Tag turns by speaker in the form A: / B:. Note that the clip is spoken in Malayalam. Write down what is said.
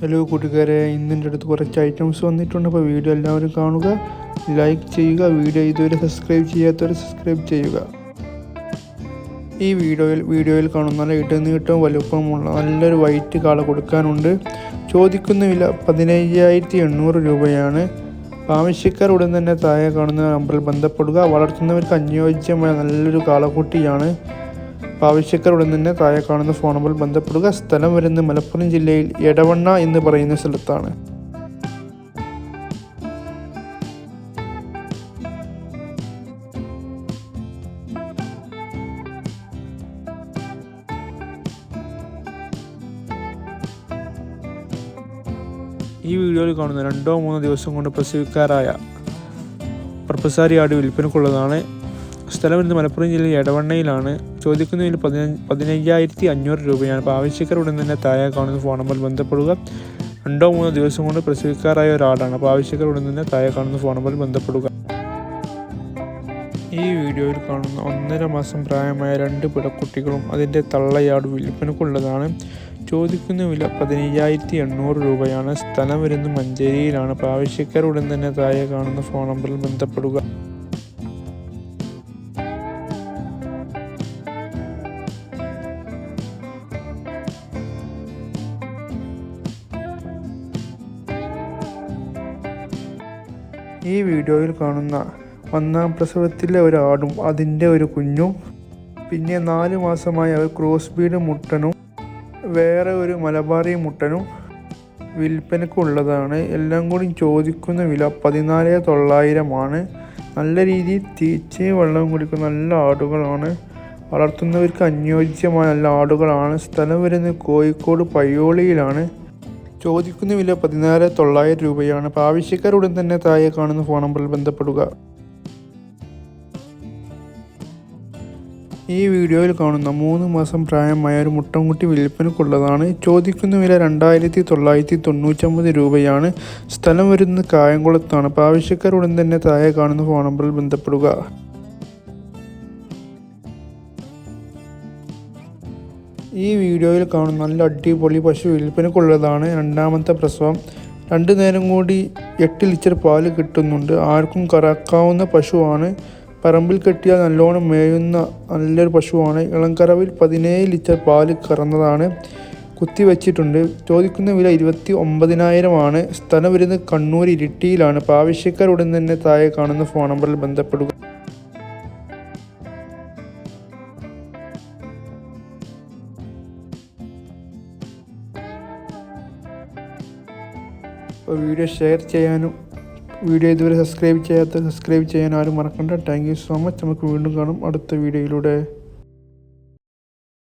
A: ഹലോ കൂട്ടുകാരെ. ഇന്നിന്റെ അടുത്ത് കുറച്ച് ഐറ്റംസ് വന്നിട്ടുണ്ട്. അപ്പോൾ വീഡിയോ എല്ലാവരും കാണുക. ലൈക്ക് ചെയ്യുക. വീഡിയോ ഇതുവരെ സബ്സ്ക്രൈബ് ചെയ്യാത്തവർ സബ്സ്ക്രൈബ് ചെയ്യുക. ഈ വീഡിയോയിൽ വീഡിയോയിൽ കാണുന്ന നല്ല ഇടനീട്ടവും വലുപ്പമുള്ള നല്ലൊരു വൈറ്റ് കാള കൊടുക്കാനുണ്ട്. ചോദിക്കുന്ന വില പതിനയ്യായിരത്തി എണ്ണൂറ് രൂപയാണ്. ആവശ്യക്കാർ ഉടൻ തന്നെ താഴെ കാണുന്ന നമ്പറിൽ ബന്ധപ്പെടുക. വളർത്തുന്നവർക്ക് അനുയോജ്യമായ നല്ലൊരു കാളക്കുട്ടിയാണ് അപ്പോൾ ആവശ്യക്കാർ ഉടൻ തന്നെ താഴെ കാണുന്ന ഫോൺ നമ്പറിൽ ബന്ധപ്പെടുക. സ്ഥലം വരുന്നത് മലപ്പുറം ജില്ലയിൽ എടവണ്ണ എന്ന് പറയുന്ന സ്ഥലത്താണ്. ഈ വീഡിയോയിൽ കാണുന്ന രണ്ടോ മൂന്നോ ദിവസം കൊണ്ട് പ്രസവിക്കാറായ പർപ്പസാരി ആട് വിൽപ്പനക്കുള്ളതാണ് സ്ഥലം വരുന്നത് മലപ്പുറം ജില്ലയിൽ എടവണ്ണയിലാണ്. ചോദിക്കുന്നതിൽ പതിനഞ്ച് പതിനയ്യായിരത്തി അഞ്ഞൂറ് രൂപയാണ്. അപ്പോൾ ആവശ്യക്കാർ ഉടൻ തന്നെ താഴെ കാണുന്ന ഫോൺ നമ്പറിൽ ബന്ധപ്പെടുക. രണ്ടോ മൂന്നോ ദിവസം കൊണ്ട് പ്രസവിക്കാറായ ഒരാളാണ്. അപ്പോൾ ആവശ്യക്കാർ ഉടൻ തന്നെ താഴെ കാണുന്ന ഫോൺ നമ്പറിൽ ബന്ധപ്പെടുക. ഈ വീഡിയോയിൽ കാണുന്ന ഒന്നര മാസം പ്രായമായ രണ്ട് പിടക്കുട്ടികളും അതിന്റെ തള്ളയാട് വിൽപ്പനക്കുള്ളതാണ്. ചോദിക്കുന്ന വില പതിനയ്യായിരത്തി എണ്ണൂറ് രൂപയാണ്. സ്ഥലം വരുന്ന മഞ്ചേരിയിലാണ്. അപ്പോൾ ആവശ്യക്കാർ ഉടൻ തന്നെ താഴെ കാണുന്ന ഫോൺ നമ്പറിൽ ബന്ധപ്പെടുക. ഈ വീഡിയോയിൽ കാണുന്ന ഒന്നാം പ്രസവത്തിലെ ഒരു അതിന്റെ ഒരു കുഞ്ഞും പിന്നെ നാല് മാസമായ ഒരു ക്രോസ് ബീഡ് മുട്ടനും വേറെ ഒരു മലബാറി മുട്ടനും വിൽപ്പനക്കുള്ളതാണ് എല്ലാം കൂടി ചോദിക്കുന്ന വില പതിനാല് തൊള്ളായിരമാണ്. നല്ല രീതിയിൽ തീച്ചയും വെള്ളവും കുടിക്കുന്ന നല്ല ആടുകളാണ്. വളർത്തുന്നവർക്ക് അനുയോജ്യമായ നല്ല ആടുകളാണ്. സ്ഥലം വരുന്നത് കോഴിക്കോട് പയ്യോളിയിലാണ്. ചോദിക്കുന്ന വില പതിനാല് തൊള്ളായിരം രൂപയാണ്. അപ്പോൾ ആവശ്യക്കാരുടൻ തന്നെ താഴെ കാണുന്ന ഫോൺ നമ്പറിൽ ബന്ധപ്പെടുക. ഈ വീഡിയോയിൽ കാണുന്ന മൂന്ന് മാസം പ്രായമായ ഒരു മുട്ടൻകുട്ടി വിൽപ്പനക്കുള്ളതാണ്. ചോദിക്കുന്ന വില രണ്ടായിരത്തി തൊള്ളായിരത്തി തൊണ്ണൂറ്റൊമ്പത് രൂപയാണ്. സ്ഥലം വരുന്നത് കായംകുളത്താണ്. അപ്പോൾ ആവശ്യക്കാരുടൻ തന്നെ താഴെ കാണുന്ന ഫോൺ നമ്പറിൽ ബന്ധപ്പെടുക. ഈ വീഡിയോയിൽ കാണുന്ന നല്ല അടിപൊളി പശു വിൽപ്പനക്കുള്ളതാണ് രണ്ടാമത്തെ പ്രസവം. രണ്ട് നേരം കൂടി എട്ട് ലിറ്റർ പാൽ കിട്ടുന്നുണ്ട്. ആർക്കും കറക്കാവുന്ന പശുവാണ്. പറമ്പിൽ കെട്ടിയാൽ നല്ലോണം മേയുന്ന നല്ലൊരു പശുവാണ്. ഇളംകറവിൽ പതിനേഴ് ലിറ്റർ പാൽ കറന്നതാണ് കുത്തി വച്ചിട്ടുണ്ട്. ചോദിക്കുന്ന വില ഇരുപത്തി ഒമ്പതിനായിരമാണ്. സ്ഥലം വരുന്നത് കണ്ണൂർ ഇരിട്ടിയിലാണ്. അപ്പോൾ ആവശ്യക്കാരുടൻ തന്നെ താഴെ കാണുന്ന ഫോൺ നമ്പറിൽ ബന്ധപ്പെടുക. അപ്പോൾ വീഡിയോ ഷെയർ ചെയ്യാനും വീഡിയോ ഇതുവരെ സബ്സ്ക്രൈബ് ചെയ്യാത്ത സബ്സ്ക്രൈബ് ചെയ്യാൻ ആരും മറക്കണ്ട. Thank you so much. നമുക്ക് വീണ്ടും കാണും അടുത്ത വീഡിയോയിലൂടെ.